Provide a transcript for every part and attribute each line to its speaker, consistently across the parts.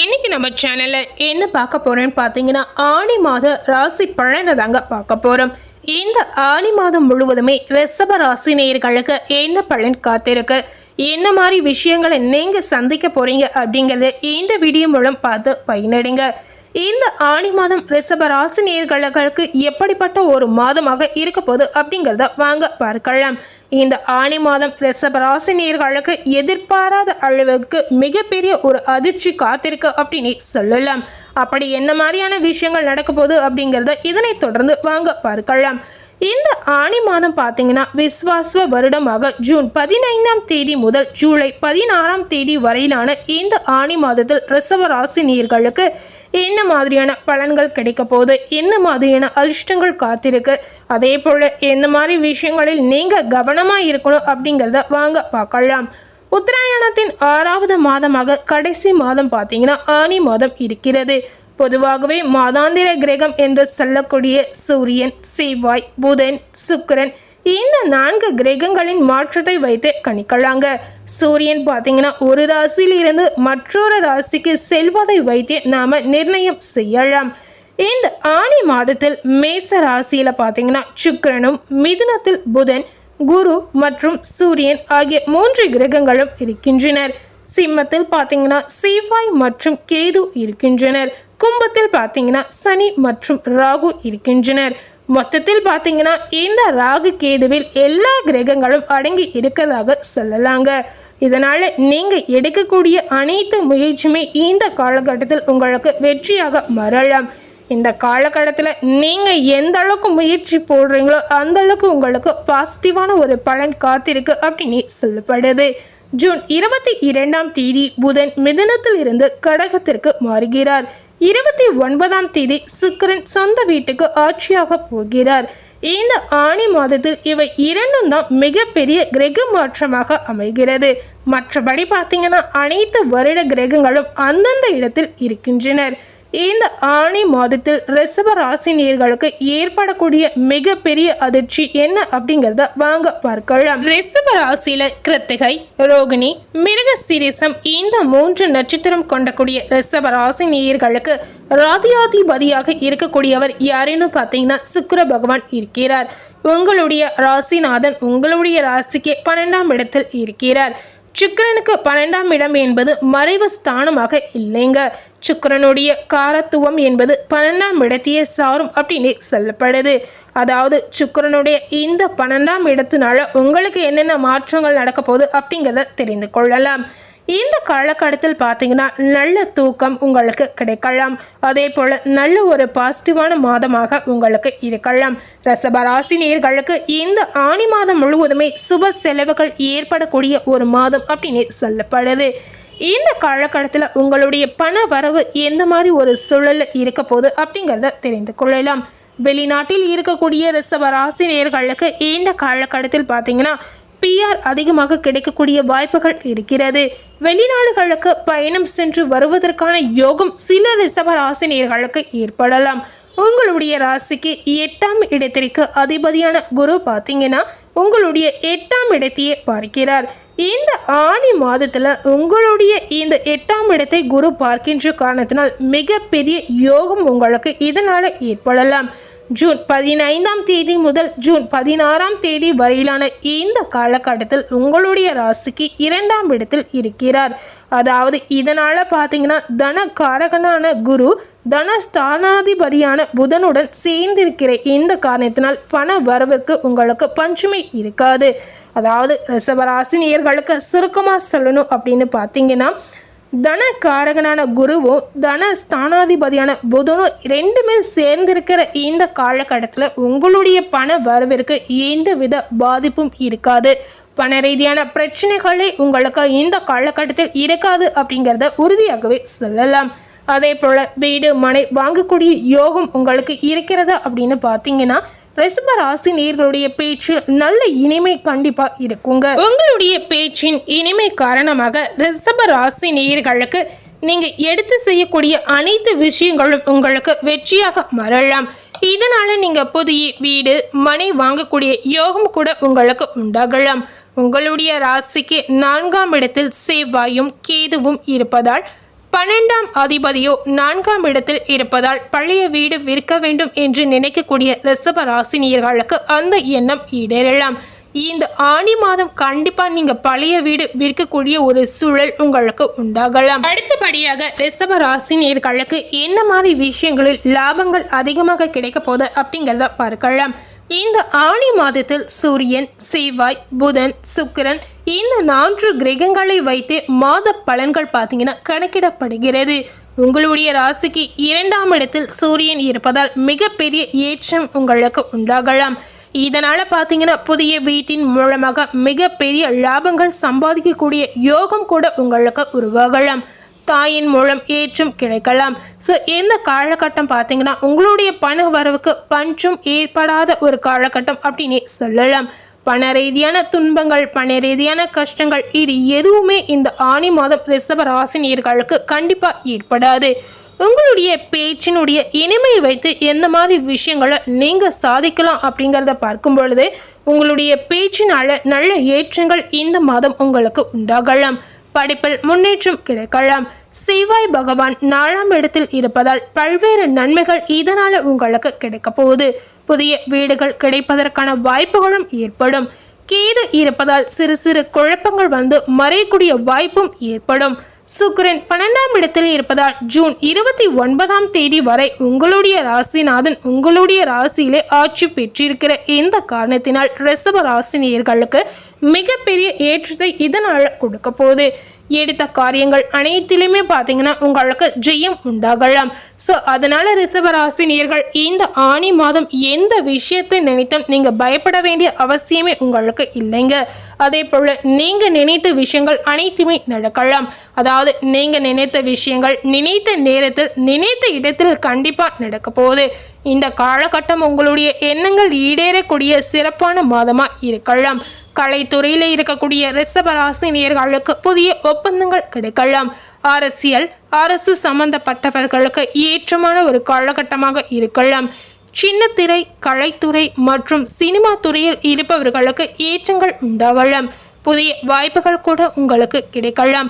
Speaker 1: இன்னைக்கு நம்ம சேனல்ல என்ன பார்க்க போறோம்னு பார்த்தீங்கன்னா ஆணி மாத ராசி பலனை தாங்க பார்க்க போறோம். இந்த ஆணி மாதம் முழுவதுமே ரிஷப ராசி நேயர்களுக்கு என்ன பலன் காத்திருக்கு? என்ன மாதிரி விஷயங்களை நீங்க சந்திக்க போறீங்க அப்படிங்கறத இந்த வீடியோ மூலம் பார்த்து பயனடைங்க. இந்த ஆணி மாதம் ரிஷப ராசி நேர்களுக்கு எப்படிப்பட்ட ஒரு மாதமாக இருக்க போகுது அப்படிங்கிறத வாங்க பார்க்கலாம். இந்த ஆணி மாதம் ரிஷப எதிர்பாராத அளவுக்கு மிகப்பெரிய ஒரு அதிர்ச்சி காத்திருக்கு அப்படின்னு சொல்லலாம். அப்படி என்ன மாதிரியான விஷயங்கள் நடக்க போகுது அப்படிங்கிறத இதனை தொடர்ந்து வாங்க பார்க்கலாம். இந்த ஆணி மாதம் பார்த்தீங்கன்னா விஸ்வாச வருடமாக ஜூன் பதினைந்தாம் தேதி முதல் ஜூலை பதினாறாம் தேதி வரையிலான இந்த ஆணி மாதத்தில் ரிசவ ராசி என்ன மாதிரியான பலன்கள் கிடைக்க போகுது? என்ன மாதிரியான அதிர்ஷ்டங்கள் காத்திருக்கு? அதே போல் எந்த மாதிரி விஷயங்களில் நீங்கள் கவனமாக இருக்கணும் அப்படிங்கிறத வாங்க பார்க்கலாம். உத்தராயணத்தின் ஆறாவது மாதமாக கடைசி மாதம் பார்த்தீங்கன்னா ஆனி மாதம் இருக்கிறது. பொதுவாகவே மாதாந்திர கிரகம் என்று சொல்லக்கூடிய சூரியன் செவ்வாய் புதன் சுக்கரன் இந்த நான்கு கிரகங்களின் மாற்றத்தை வைத்து கணிக்கலாங்க. சூரியன் பார்த்தீங்கன்னா ஒரு ராசியில் இருந்து மற்றொரு ராசிக்கு செல்வதை வைத்து நாம நிர்ணயம் செய்யலாம். இந்த ஆணி மாதத்தில் மேச ராசியில பார்த்தீங்கன்னா சுக்கரனும் மிதுனத்தில் புதன் குரு மற்றும் சூரியன் ஆகிய மூன்று கிரகங்களும் இருக்கின்றனர். சிம்மத்தில் பார்த்தீங்கன்னா செவ்வாய் மற்றும் கேது இருக்கின்றனர். கும்பத்தில் பார்த்தீங்கன்னா சனி மற்றும் ராகு இருக்கின்றனர். மொத்தத்தில் பார்த்தீங்கன்னா இந்த ராகு கேதுவில் எல்லா கிரகங்களும் அடங்கி இருக்கிறதாக சொல்லலாங்க. இதனால் நீங்கள் எடுக்கக்கூடிய அனைத்து முயற்சியுமே இந்த காலகட்டத்தில் உங்களுக்கு வெற்றியாக மறலாம். இந்த காலகட்டத்தில் நீங்கள் எந்த அளவுக்கு முயற்சி போடுறீங்களோ அந்த அளவுக்கு உங்களுக்கு பாசிட்டிவான ஒரு பலன் காத்திருக்கு அப்படின்னு சொல்லப்படுது. ஜூன் இருபத்தி இரண்டாம் தேதி புதன் மிதனத்தில் இருந்து கடகத்திற்கு மாறுகிறார். இருபத்தி ஒன்பதாம் தேதி சுக்கிரன் சொந்த வீட்டுக்கு ஆட்சியாக போகிறார். இந்த ஆணி மாதத்தில் இவை இரண்டும் தான் மிகப்பெரிய கிரக மாற்றமாக அமைகிறது. மற்றபடி பார்த்தீங்கன்னா அனைத்து வருட கிரகங்களும் அந்தந்த இடத்தில் இருக்கின்றனர். இந்த ஆணி மாதத்தில் ரிசப ராசி நேர்களுக்கு ஏற்படக்கூடிய மிகப்பெரிய அதிர்ச்சி என்ன அப்படிங்கிறத வாங்க பார்க்கலாம். ரிசப ராசியில கிருத்திகை ரோகிணி மிருக சிரிசம் இந்த மூன்று நட்சத்திரம் கொண்டக்கூடிய ரிசப ராசி நேயர்களுக்கு ராதியாதிபதியாக இருக்கக்கூடியவர் யாருன்னு பார்த்தீங்கன்னா சுக்கர பகவான் இருக்கிறார். உங்களுடைய ராசிநாதன் உங்களுடைய ராசிக்கு பன்னெண்டாம் இடத்தில் இருக்கிறார். சுக்கிரனுக்கு பன்னெண்டாம் இடம் என்பது மறைவு ஸ்தானமாக இல்லைங்க. சுக்கரனுடைய காரத்துவம் என்பது பன்னெண்டாம் இடத்தையே சாரும் அப்படின்னு சொல்லப்படுது. அதாவது சுக்கரனுடைய இந்த பன்னெண்டாம் இடத்தினால உங்களுக்கு என்னென்ன மாற்றங்கள் நடக்க போகுது அப்படிங்கிறத தெரிந்து கொள்ளலாம். இந்த காலகட்டத்தில் பார்த்தீங்கன்னா நல்ல தூக்கம் உங்களுக்கு கிடைக்கலாம். அதே போல் நல்ல ஒரு பாசிட்டிவான மாதமாக உங்களுக்கு இருக்கலாம். ரசபராசி நேர்களுக்கு இந்த ஆணி மாதம் முழுவதுமே சுப செலவுகள் ஏற்படக்கூடிய ஒரு மாதம் அப்படின்னு சொல்லப்படுது. இந்த காலகட்டத்தில் உங்களுடைய பண வரவு எந்த மாதிரி ஒரு சூழலில் இருக்க போகுது அப்படிங்கிறத தெரிந்து கொள்ளலாம். வெளிநாட்டில் இருக்கக்கூடிய ரிசவ ராசி நேர்களுக்கு இந்த காலகட்டத்தில் பார்த்தீங்கன்னா பிஆர் அதிகமாக கிடைக்கக்கூடிய வாய்ப்புகள் இருக்கிறது. வெளிநாடுகளுக்கு பயணம் சென்று வருவதற்கான யோகம் சில ரிசவ ராசினியர்களுக்கு ஏற்படலாம். உங்களுடைய ராசிக்கு எட்டாம் இடத்திற்கு அதிபதியான குரு பார்த்தீங்கன்னா உங்களுடைய எட்டாம் இடத்தையே பார்க்கிறார். இந்த ஆணி மாதத்தில் உங்களுடைய இந்த எட்டாம் இடத்தை குரு பார்க்கின்ற காரணத்தினால் மிகப்பெரிய யோகம் உங்களுக்கு இதனால் ஏற்படலாம். ஜூன் பதினைந்தாம் தேதி முதல் ஜூன் பதினாறாம் தேதி வரையிலான இந்த காலகட்டத்தில் உங்களுடைய ராசிக்கு இரண்டாம் இடத்தில் இருக்கிறார். அதாவது இதனால் பார்த்தீங்கன்னா தனக்காரகனான குரு தனஸ்தானாதிபதியான புதனுடன் சேர்ந்திருக்கிற இந்த காரணத்தினால் பண வரவிற்கு உங்களுக்கு பஞ்சுமை இருக்காது. அதாவது ரிசவராசினியர்களுக்கு சுருக்கமாக சொல்லணும் அப்படின்னு பார்த்தீங்கன்னா தன காரகனான குருவும் தன ஸ்தானாதிபதியான புதனும் ரெண்டுமே சேர்ந்திருக்கிற இந்த காலகட்டத்தில் உங்களுடைய பண வரவிற்கு எந்த வித பாதிப்பும் இருக்காது. பண ரீதியான பிரச்சனைகளே உங்களுக்கு இந்த காலகட்டத்தில் இருக்காது அப்படிங்கிறத உறுதியாகவே சொல்லலாம். அதே போல் வீடு மனை வாங்கக்கூடிய யோகம் உங்களுக்கு இருக்கிறதா அப்படின்னு பார்த்தீங்கன்னா ரிஷப ராசி நேர்களுடைய பேச்சில் நல்ல இனிமை கண்டிப்பா இருக்குங்க. உங்களுடைய பேச்சின் இனிமை காரணமாக ரிஷப ராசி நேர்களுக்கு நீங்க எடுத்து செய்யக்கூடிய அனைத்து விஷயங்களும் உங்களுக்கு வெற்றியாக மறலாம் இதனால நீங்க புதிய வீடு மனை வாங்கக்கூடிய யோகம் கூட உங்களுக்கு உண்டாகலாம். உங்களுடைய ராசிக்கு நான்காம் இடத்தில் செவ்வாயும் கேதுவும் இருப்பதால் பன்னெண்டாம் அதிபதியோ நான்காம் இடத்தில் இருப்பதால் பழைய வீடு விற்க வேண்டும் என்று நினைக்கக்கூடிய ரிஷப ராசினியர்களுக்கு அந்த எண்ணம் ஈடேறலாம் இந்த ஆணி மாதம் கண்டிப்பா நீங்க பழைய வீடு விற்கக்கூடிய ஒரு சூழல் உங்களுக்கு உண்டாகலாம். அடுத்தபடியாக ரிஷப ராசினியர்களுக்கு என்ன மாதிரி விஷயங்களில் லாபங்கள் அதிகமாக கிடைக்க போகுது அப்படிங்கிறத பார்க்கலாம். இந்த ஆணி மாதத்தில் சூரியன் செவ்வாய் புதன் சுக்கிரன் இந்த நான்கு கிரகங்களை வைத்து மாத பலன்கள் பார்த்தீங்கன்னா கணக்கிடப்படுகிறது. உங்களுடைய ராசிக்கு இரண்டாம் இடத்தில் சூரியன் இருப்பதால் மிகப்பெரிய ஏற்றம் உங்களுக்கு உண்டாகலாம். இதனால் பார்த்தீங்கன்னா புதிய வீட்டின் மூலமாக மிகப்பெரிய லாபங்கள் சம்பாதிக்கக்கூடிய யோகம் கூட உங்களுக்கு உருவாகலாம். தாயின் மூலம் ஏற்றும் கிடைக்கலாம். ஸோ இந்த காலகட்டம் பார்த்தீங்கன்னா உங்களுடைய பண வரவுக்கு பஞ்சம் ஏற்படாத ஒரு காலகட்டம் அப்படின்னே சொல்லலாம். பண ரீதியான துன்பங்கள் பண ரீதியான கஷ்டங்கள் இது எதுவுமே இந்த ஆணி மாதம் ரிஷப ராசினியர்களுக்கு கண்டிப்பாக ஏற்படாது. உங்களுடைய பேச்சினுடைய இனிமையை வைத்து எந்த மாதிரி விஷயங்களை நீங்கள் சாதிக்கலாம் அப்படிங்கிறத பார்க்கும் பொழுது உங்களுடைய பேச்சினால நல்ல ஏற்றங்கள் இந்த மாதம் உங்களுக்கு உண்டாகலாம். படிப்பில் முன்னேற்றம் கிடைக்கலாம். செவ்வாய் பகவான் நாலாம் இடத்தில் இருப்பதால் பல்வேறு நன்மைகள் இதனால் உங்களுக்கு கிடைக்க போகுது. புதிய வீடுகள் கிடைப்பதற்கான வாய்ப்புகளும் ஏற்படும். கேது இருப்பதால் சிறு சிறு குழப்பங்கள் வந்து மறையக்கூடிய வாய்ப்பும் ஏற்படும். சுக்கிரன் பன்னெண்டாம் இடத்தில் இருப்பதால் ஜூன் இருபத்தி ஒன்பதாம் தேதி வரை உங்களுடைய ராசிநாதன் உங்களுடைய ராசியிலே ஆட்சி பெற்றிருக்கிற இந்த காரணத்தினால் ரிசப ராசினியர்களுக்கு மிகப்பெரிய ஏற்றத்தை இதனால் கொடுக்க போகுது. எடுத்த காரியங்கள் அனைத்திலுமே பார்த்தீங்கன்னா உங்களுக்கு ஜெயம் உண்டாகலாம். ஸோ அதனால் ரிசவராசினியர்கள் இந்த ஆணி மாதம் எந்த விஷயத்தை நினைத்தும் நீங்கள் பயப்பட வேண்டிய அவசியமே உங்களுக்கு இல்லைங்க. அதே போல் நீங்கள் நினைத்த விஷயங்கள் அனைத்துமே நடக்கலாம். அதாவது நீங்கள் நினைத்த விஷயங்கள் நினைத்த நேரத்தில் நினைத்த இடத்தில் கண்டிப்பாக நடக்க போகுது. இந்த காலகட்டம் உங்களுடைய எண்ணங்கள் ஈடேறக்கூடிய சிறப்பான மாதமாக இருக்கலாம். கலைத்துறையில் இருக்கக்கூடிய ரிஷபராசினியர்களுக்கு புதிய ஒப்பந்தங்கள் கிடைக்கலாம். அரசியல் அரசு சம்பந்தப்பட்டவர்களுக்கு ஏற்றமான ஒரு காலகட்டமாக இருக்கலாம். சின்ன திரை கலைத்துறை மற்றும் சினிமா துறையில் இருப்பவர்களுக்கு ஏற்றங்கள் உண்டாகலாம். புதிய வாய்ப்புகள் கூட உங்களுக்கு கிடைக்கலாம்.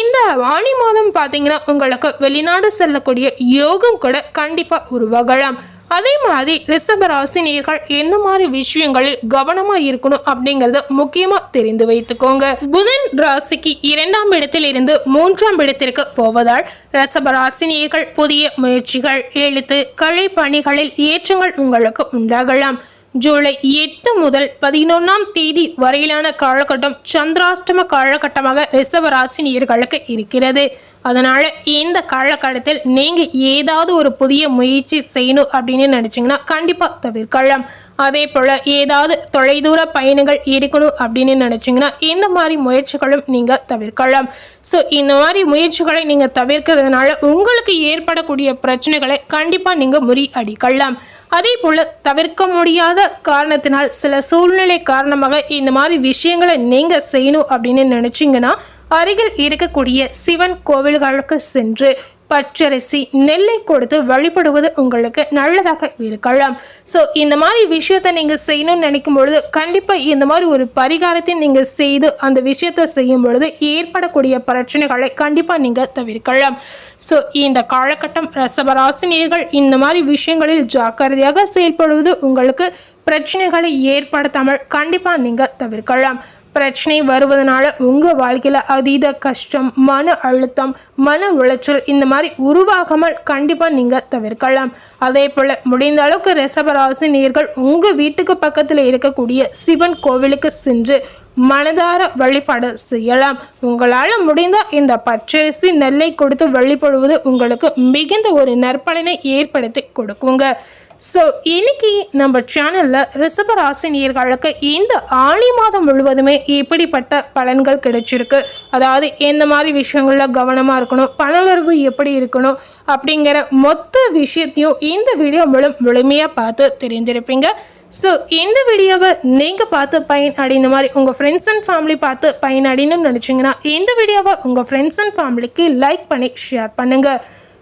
Speaker 1: இந்த ஆணி மாதம் பார்த்தீங்கன்னா உங்களுக்கு வெளிநாடு செல்லக்கூடிய யோகம் கூட கண்டிப்பாக உருவாகலாம். அதே மாதிரி ரிஷப ராசினியர்கள் எந்த மாதிரி விஷயங்களில் கவனமா இருக்கணும் அப்படிங்கறத முக்கியமா தெரிந்து வைத்துக்கோங்க. புதன் ராசிக்கு இரண்டாம் இடத்தில் இருந்து மூன்றாம் இடத்திற்கு போவதால் ரிஷப ராசினியர்கள் புதிய முயற்சிகள் எழுத்து கலை பணிகளில் ஏற்றங்கள் உங்களுக்கு உண்டாகலாம். ஜூலை எட்டு முதல் பதினொன்றாம் தேதி வரையிலான காலகட்டம் சந்திராஷ்டம காலகட்டமாக ரிஷப ராசினியர்களுக்கு இருக்கிறது. அதனால் இந்த காலகட்டத்தில் நீங்கள் ஏதாவது ஒரு புதிய முயற்சி செய்யணும் அப்படின்னு நினச்சிங்கன்னா கண்டிப்பாக தவிர்க்கலாம். அதே போல் ஏதாவது தொலைதூர பயணங்கள் இருக்கணும் அப்படின்னு நினச்சிங்கன்னா இந்த மாதிரி முயற்சிகளும் நீங்கள் தவிர்க்கலாம். ஸோ இந்த மாதிரி முயற்சிகளை நீங்கள் தவிர்க்கிறதுனால உங்களுக்கு ஏற்படக்கூடிய பிரச்சனைகளை கண்டிப்பாக நீங்கள் முறியடிக்கலாம் அதே போல் தவிர்க்க முடியாத காரணத்தினால் சில சூழ்நிலை காரணமாக இந்த மாதிரி விஷயங்களை நீங்கள் செய்யணும் அப்படின்னு நினச்சிங்கன்னா அருகில் இருக்கக்கூடிய சிவன் கோவில்களுக்கு சென்று பச்சரிசி நெல்லை கொடுத்து வழிபடுவது உங்களுக்கு நல்லதாக இருக்கலாம். ஸோ இந்த மாதிரி விஷயத்தை நீங்கள் செய்யணும்னு நினைக்கும் பொழுது கண்டிப்பாக இந்த மாதிரி ஒரு பரிகாரத்தை நீங்கள் செய்து அந்த விஷயத்தை செய்யும் பொழுது ஏற்படக்கூடிய பிரச்சனைகளை கண்டிப்பாக நீங்கள் தவிர்க்கலாம். ஸோ இந்த காலகட்டம் ரசபராசினியர்கள் இந்த மாதிரி விஷயங்களில் ஜாக்கிரதையாக செயல்படுவது உங்களுக்கு பிரச்சனைகளை ஏற்படுத்தாமல் கண்டிப்பாக நீங்கள் தவிர்க்கலாம். பிரச்சனை வருவதனால உங்கள் வாழ்க்கையில் அதீத கஷ்டம் மன அழுத்தம் மன உளைச்சல் இந்த மாதிரி உருவாகாமல் கண்டிப்பாக நீங்கள் தவிர்க்கலாம். அதே போல் முடிந்த அளவுக்கு ரிசபராசி நீர்கள் உங்கள் வீட்டுக்கு பக்கத்தில் இருக்கக்கூடிய சிவன் கோவிலுக்கு சென்று மனதார வழிபாடு செய்யலாம். உங்களால் முடிந்தால் இந்த பச்சரிசி நெல்லை கொடுத்து வழிபடுவது உங்களுக்கு மிகுந்த ஒரு நற்பலனை ஏற்படுத்தி கொடுக்குங்க. ஸோ இன்னைக்கு நம்ம சேனலில் ரிஷபராசினியர்களுக்கு இந்த ஆணி மாதம் முழுவதுமே எப்படிப்பட்ட பலன்கள் கிடைச்சிருக்கு? அதாவது எந்த மாதிரி விஷயங்களில் கவனமாக இருக்கணும்? பணவரவு எப்படி இருக்கணும்? அப்படிங்கிற மொத்த விஷயத்தையும் இந்த வீடியோ மூலம் முழுமையாக பார்த்து தெரிஞ்சிருப்பீங்க ஸோ இந்த வீடியோவை நீங்கள் பார்த்து பயன் அடைந்த மாதிரி உங்கள் ஃப்ரெண்ட்ஸ் அண்ட் ஃபேமிலி பார்த்து பயன் அடையணும்னு நினச்சிங்கன்னா இந்த வீடியோவை உங்கள் ஃப்ரெண்ட்ஸ் அண்ட் ஃபேமிலிக்கு லைக் பண்ணி ஷேர் பண்ணுங்கள்